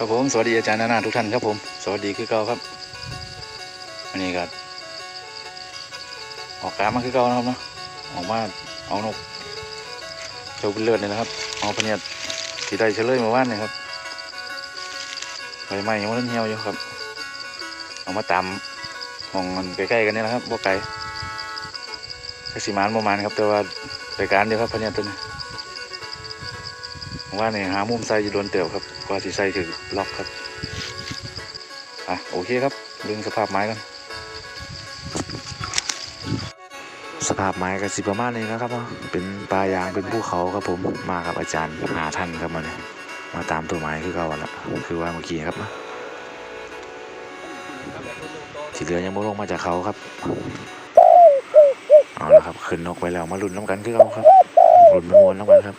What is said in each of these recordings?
ครับผมสวัสดีอาจารย์นานาทุกท่านครับผม สวัสดีคือเก่าครับวันนี้ก็ออกกามาคือเก่านะครับเนาะออกมาเอานกเจ้าบุญเลิศนี่นะครับเอาพเนียดที่ได้เฉลยมาว่านนี่ครับใบไม้ยังไม่ทันเหี่ยวอยู่ครับ เอามาตำมองมันใกล้ๆกันนี่นะครับบ่ไกลแค่สิมานประมาณครับ แต่ว่าไปการเดียวครับพเนียดตัวนี้ว่าเนี่ยหามุมใส่จะโดนเตียวครับ กว่าที่ใส่ถึงล็อกครับ อะ โอเคครับดึงสภาพไม้กันสภาพไม้ก็สิประมาณนี้นะครับเนาะเป็นปลายางเป็นภูเขาครับผมมากับอาจารย์หาท่านครับมาเนี่ยมาตามตัวไม้คือเก่าละคือว่าเมื่อกี้ครับนะที่เหลือยังไม่ลงมาจากเขาครับเอาละครับขึ้นนกไปแล้วมาลุ้นน้ำกันคือเก่าครับลุ้นมวนน้ำกันครับ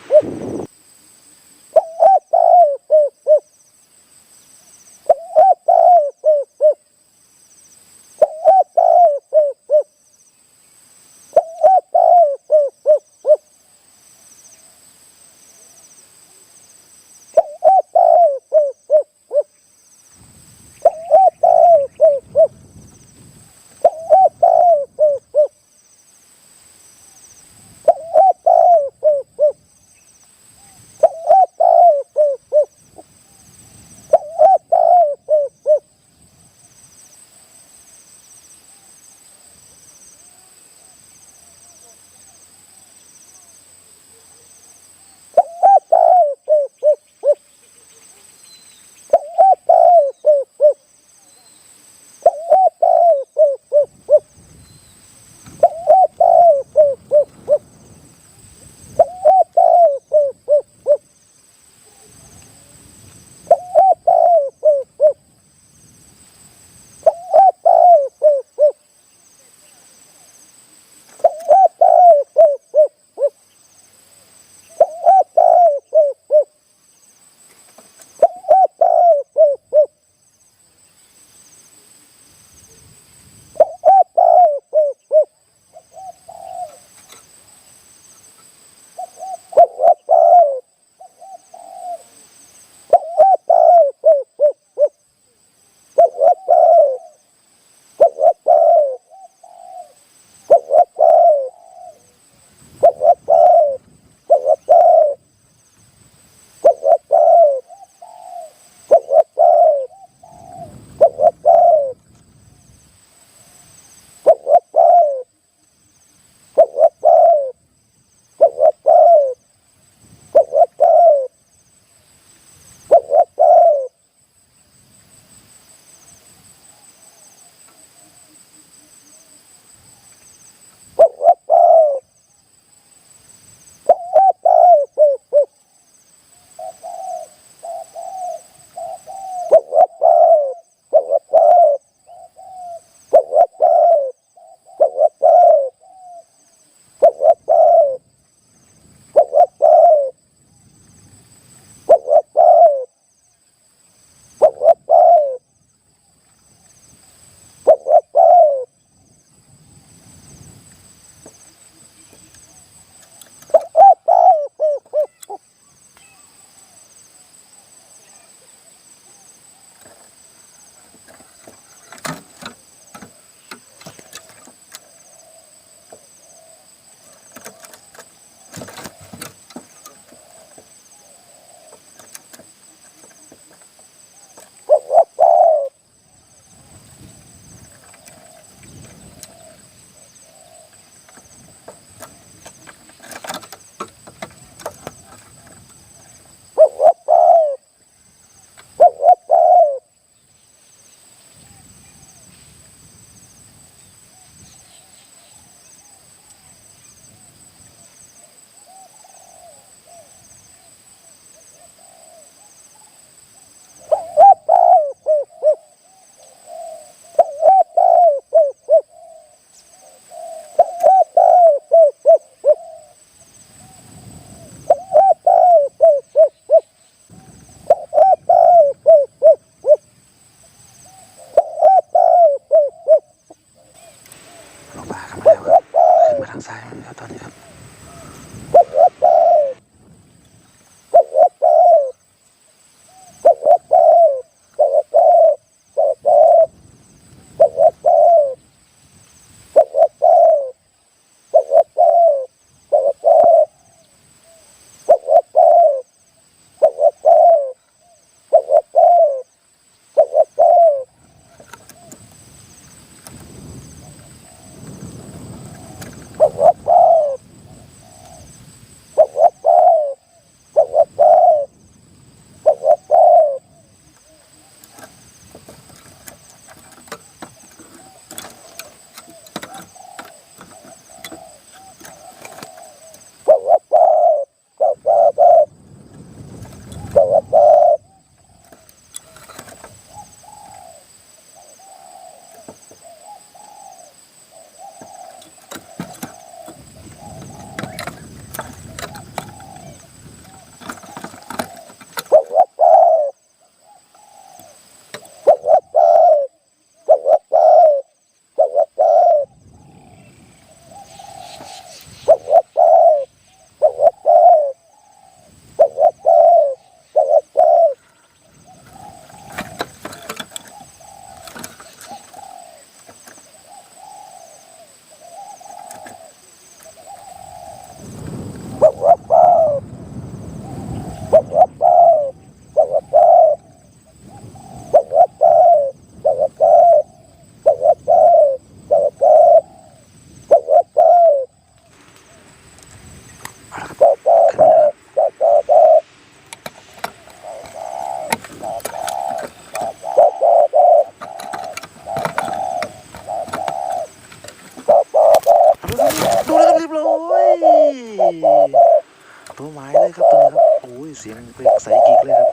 เลยครับตัวนี้ครับโอ้ยเสียงเบรกใส่กิกเลยครับ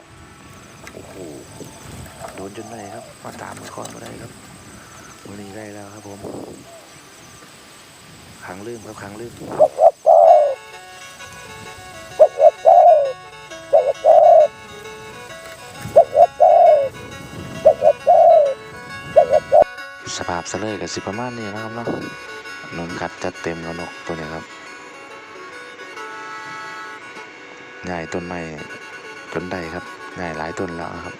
โอ้โหโดนจนได้ครับมาตามมาก่อนมาได้ครับวันนี้ได้แล้วครับผมขังลืมครับขังลืมสภาพเสลยกับสิประมาณนี้นะครับเนาะนนกัดจัดเต็มแล้วนกตัวเนี้ยครับ ง่ายต้นไม้ต้นใดครับง่ายหลายต้นแล้วครับ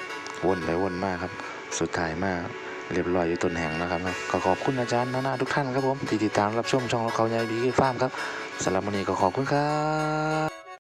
วนไปวนมากครับ สุดท้ายมากเรียบร้อยอยู่ต้นแห่งนะครับนะก็ขอบคุณอาจารย์นานาทุกท่านครับผมที่ติดตามรับชมช่องเราเขาใหญ่บีฟาร์มครับสำหรับวันนี้ก็ขอบคุณครับ